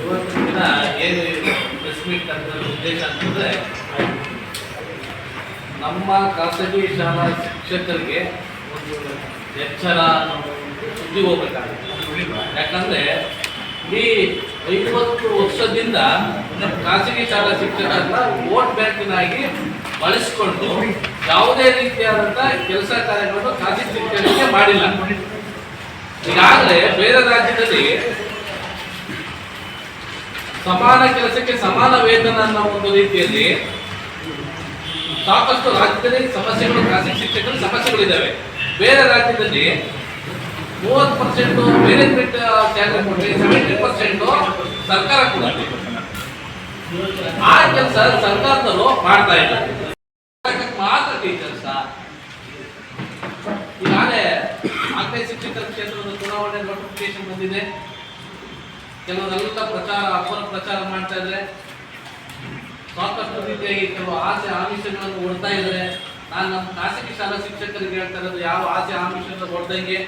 ಇವತ್ತಿನ ಏನು ಅಂತಂದ್ರೆ ನಮ್ಮ ಖಾಸಗಿ ಶಾಲಾ ಶಿಕ್ಷಕರಿಗೆ ಒಂದು ಎಚ್ಚರ ಸುದ್ದಿ ಹೋಗ್ಬೇಕಾಗುತ್ತೆ. ಯಾಕಂದ್ರೆ ಈ ಐವತ್ತು ವರ್ಷದಿಂದ ಖಾಸಗಿ ಶಾಲಾ ಶಿಕ್ಷಕರನ್ನ ವೋಟ್ ಬ್ಯಾಂಕಿನಾಗಿ ಬಳಸಿಕೊಂಡು ಯಾವುದೇ ರೀತಿಯಾದಂಥ ಕೆಲಸ ಕಾರ್ಯಗಳನ್ನು ಖಾಸಗಿ ಶಿಕ್ಷಕರಿಗೆ ಮಾಡಿಲ್ಲ. ಈಗಾಗಲೇ ಬೇರೆ ರಾಜ್ಯದಲ್ಲಿ ಸಮಾನ ಕೆಲಸಕ್ಕೆ ಸಮಾನ ವೇತನ ಅನ್ನೋ ಒಂದು ರೀತಿಯಲ್ಲಿ ಸಾಕಷ್ಟು ರಾಜ್ಯದಲ್ಲಿ ಸಮಸ್ಯೆಗಳು, ಖಾಸಗಿ ಶಿಕ್ಷಕರ ಸಮಸ್ಯೆಗಳಿದ್ದಾವೆ. ಬೇರೆ ರಾಜ್ಯದಲ್ಲಿ ಮೂವತ್ತು ಪರ್ಸೆಂಟ್ ಮ್ಯಾನೇಜ್ಮೆಂಟ್ ಸ್ಯಾಲರಿ ಕೊಟ್ಟರೆ ಸೆವೆಂಟಿ ಪರ್ಸೆಂಟ್ ಸರ್ಕಾರ ಕೊಡುತ್ತೆ. ಆ ಕೆಲಸ ಸರ್ಕಾರದವರು ಮಾಡ್ತಾ ಇಲ್ಲ. ಮಾತ್ರ ಟೀಚರ್ಸ್ ಈಗಾಗಲೇ ಆಕ್ರಯ ಶಿಕ್ಷಕರ ಕ್ಷೇತ್ರದ ಚುನಾವಣೆ ನೋಟಿಫಿಕೇಶನ್ ಬಂದಿದೆ. ಕೆಲವರೆಲ್ಲ ಪ್ರಚಾರ, ಅಪರ ಪ್ರಚಾರ ಮಾಡ್ತಾ ಇದ್ದಾರೆ. ಸಾಕಷ್ಟು ರೀತಿಯಾಗಿ ಕೆಲವು ಆಸೆ ಆಮಿಷಗಳನ್ನು ಓಡ್ತಾ ಇದ್ದಾರೆ. ನಾನು ನಮ್ಮ ಖಾಸಗಿ ಶಾಲಾ ಶಿಕ್ಷಕರಿಗೆ ಹೇಳ್ತಾ ಇರೋದು, ಯಾವ ಆಸೆ ಆಮಿಷವನ್ನು ಹೊಡೆದಂಗೆ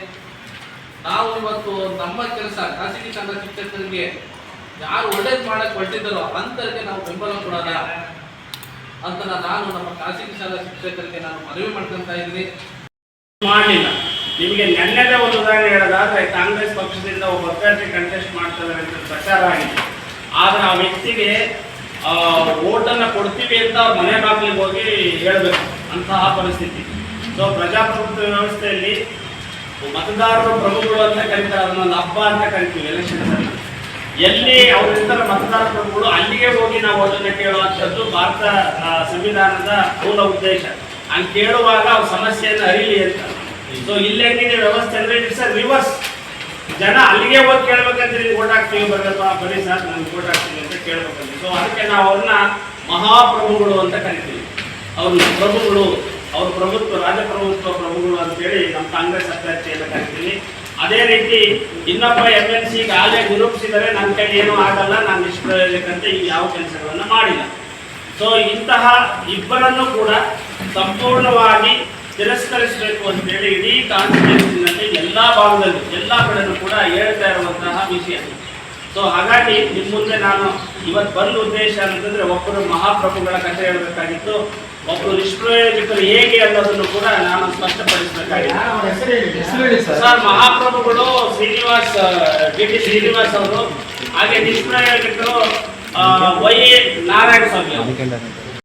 ನಾವು ಇವತ್ತು ನಮ್ಮ ಕೆಲಸ ಖಾಸಗಿ ಶಾಲಾ ಶಿಕ್ಷಕರಿಗೆ ಯಾರು ಒಳ್ಳೇದು ಮಾಡಕ್ಕೆ ಹೊರಟಿದ್ದಾರೋ ಅಂತರಿಗೆ ನಾವು ಬೆಂಬಲ ಕೊಡೋಣ. ಅಂತ ನಾನು ನಮ್ಮ ಖಾಸಗಿ ಶಾಲಾ ಶಿಕ್ಷಕರಿಗೆ ನಾನು ಮನವಿ ಮಾಡ್ಕೊಂತ ಇದ್ದೀನಿ. ಮಾಡಲಿಲ್ಲ. ನಿಮಗೆ ನೆನ್ನೆದೇ ಒಂದು ಉದಾಹರಣೆ ಹೇಳೋದಾದ್ರೆ, ಕಾಂಗ್ರೆಸ್ ಪಕ್ಷದಿಂದ ಒಬ್ಬ ಅಭ್ಯರ್ಥಿ ಕಂಟೆಸ್ಟ್ ಮಾಡ್ತಾರೆ ಅಂತ ಪ್ರಚಾರ ಆಗಿದೆ. ಆದ್ರೆ ಆ ವ್ಯಕ್ತಿಗೆ ಓಟನ್ನು ಕೊಡ್ತೀವಿ ಅಂತ ಅವ್ರ ಮನೆ ಬಾಗಿಲಿಗೆ ಹೋಗಿ ಹೇಳಬೇಕು, ಅಂತಹ ಪರಿಸ್ಥಿತಿ. ಸೊ ಪ್ರಜಾಪ್ರಭುತ್ವ ವ್ಯವಸ್ಥೆಯಲ್ಲಿ ಮತದಾರರು ಪ್ರಭುಗಳು ಅಂತ ಕರೀತಾರೆ, ಅದನ್ನ ಹಬ್ಬ ಅಂತ ಕರಿತೀವಿ ಎಲೆಕ್ಷನ್ ಅಲ್ಲಿ. ಎಲ್ಲಿ ಅವರಿರ್ತಾರೆ ಮತದಾರ ಪ್ರಭುಗಳು ಅಲ್ಲಿಗೆ ಹೋಗಿ ನಾವು ಓಟನ್ನು ಕೇಳುವಂಥದ್ದು ಭಾರತ ಸಂವಿಧಾನದ ಮೂಲ ಉದ್ದೇಶ. ಹಂಗೆ ಕೇಳುವಾಗ ಅವ್ರ ಸಮಸ್ಯೆಯನ್ನು ಅರಿಲಿ ಅಂತ. ಸೊ ಇಲ್ಲಿ ಹೆಂಗಿದೆ ವ್ಯವಸ್ಥೆ ಅಂದ್ರೆ ಇಟ್ಸ್ ರಿವರ್ಸ್ ಜನ ಅಲ್ಲಿಗೆ ಹೋಗಿ ಕೇಳ್ಬೇಕಂತ ನೀವು ಓಟ್ ಹಾಕ್ತೀವಿ ಬರ್ರಪ್ಪ ಬರೀ ಸರ್ ನಮ್ಗೆ ಓಟ್ ಹಾಕ್ತೀವಿ ಅಂತ ಕೇಳ್ಬೇಕಂತ. ಸೊ ಅದಕ್ಕೆ ನಾವು ಅವ್ರನ್ನ ಮಹಾಪ್ರಭುಗಳು ಅಂತ ಕರಿತೀವಿ. ಅವ್ರನ್ನ ಪ್ರಭುಗಳು, ಅವ್ರ ಪ್ರಭುತ್ವ, ರಾಜಪ್ರಭುತ್ವ ಪ್ರಭುಗಳು ಅಂತೇಳಿ ನಮ್ಮ ಕಾಂಗ್ರೆಸ್ ಅಭ್ಯರ್ಥಿಯನ್ನು ಕರಿತೀವಿ. ಅದೇ ರೀತಿ ಇನ್ನೊಬ್ಬ ಎಂ ಎಲ್ ಸಿ ಆಗಲೇ ನಿರೂಪಿಸಿದರೆ ನನ್ನ ಕೈ ಏನೂ ಆಗಲ್ಲ, ನಾನು ನಿಷ್ಪ್ರಯೋಜಕಂತೆ ಈಗ ಯಾವ ಕೆಲಸಗಳನ್ನು ಮಾಡಿಲ್ಲ. ಸೊ ಇಂತಹ ಇಬ್ಬರನ್ನು ಕೂಡ ಸಂಪೂರ್ಣವಾಗಿ ತಿರಸ್ಕರಿಸಬೇಕು ಅಂತೇಳಿ ಇಡೀ ಕಾನ್ಸ್ಟಿಟ್ಯೂನ್ಸಿನಲ್ಲಿ ಎಲ್ಲ ಭಾಗದಲ್ಲಿ ಎಲ್ಲ ಕಡೆನೂ ಕೂಡ ಹೇಳ್ತಾ ಇರುವಂತಹ ವಿಷಯ. ಸೊ ಹಾಗಾಗಿ ನಿಮ್ಮ ಮುಂದೆ ನಾನು ಇವತ್ತು ಬಂದ ಉದ್ದೇಶ ಅಂತಂದ್ರೆ ಒಬ್ಬರು ಮಹಾಪ್ರಭುಗಳ ಕಥೆ ಹೇಳಬೇಕಾಗಿತ್ತು ಒಬ್ಬರು ನಿಷ್ಪ್ರಯೋಜಕರು ಹೇಗೆ ಅನ್ನೋದನ್ನು ಕೂಡ ನಾನು ಸ್ಪಷ್ಟಪಡಿಸಬೇಕಾಗಿದೆ. ಸರ್. ಮಹಾಪ್ರಭುಗಳು ಶ್ರೀನಿವಾಸ್ ಡಿ ಟಿ. ಶ್ರೀನಿವಾಸ್ ಅವರು ಹಾಗೆ ನಿಷ್ಪ್ರಯೋಜಕರು ವೈ. ನಾರಾಯಣ ಸ್ವಾಮಿ ಅವರು.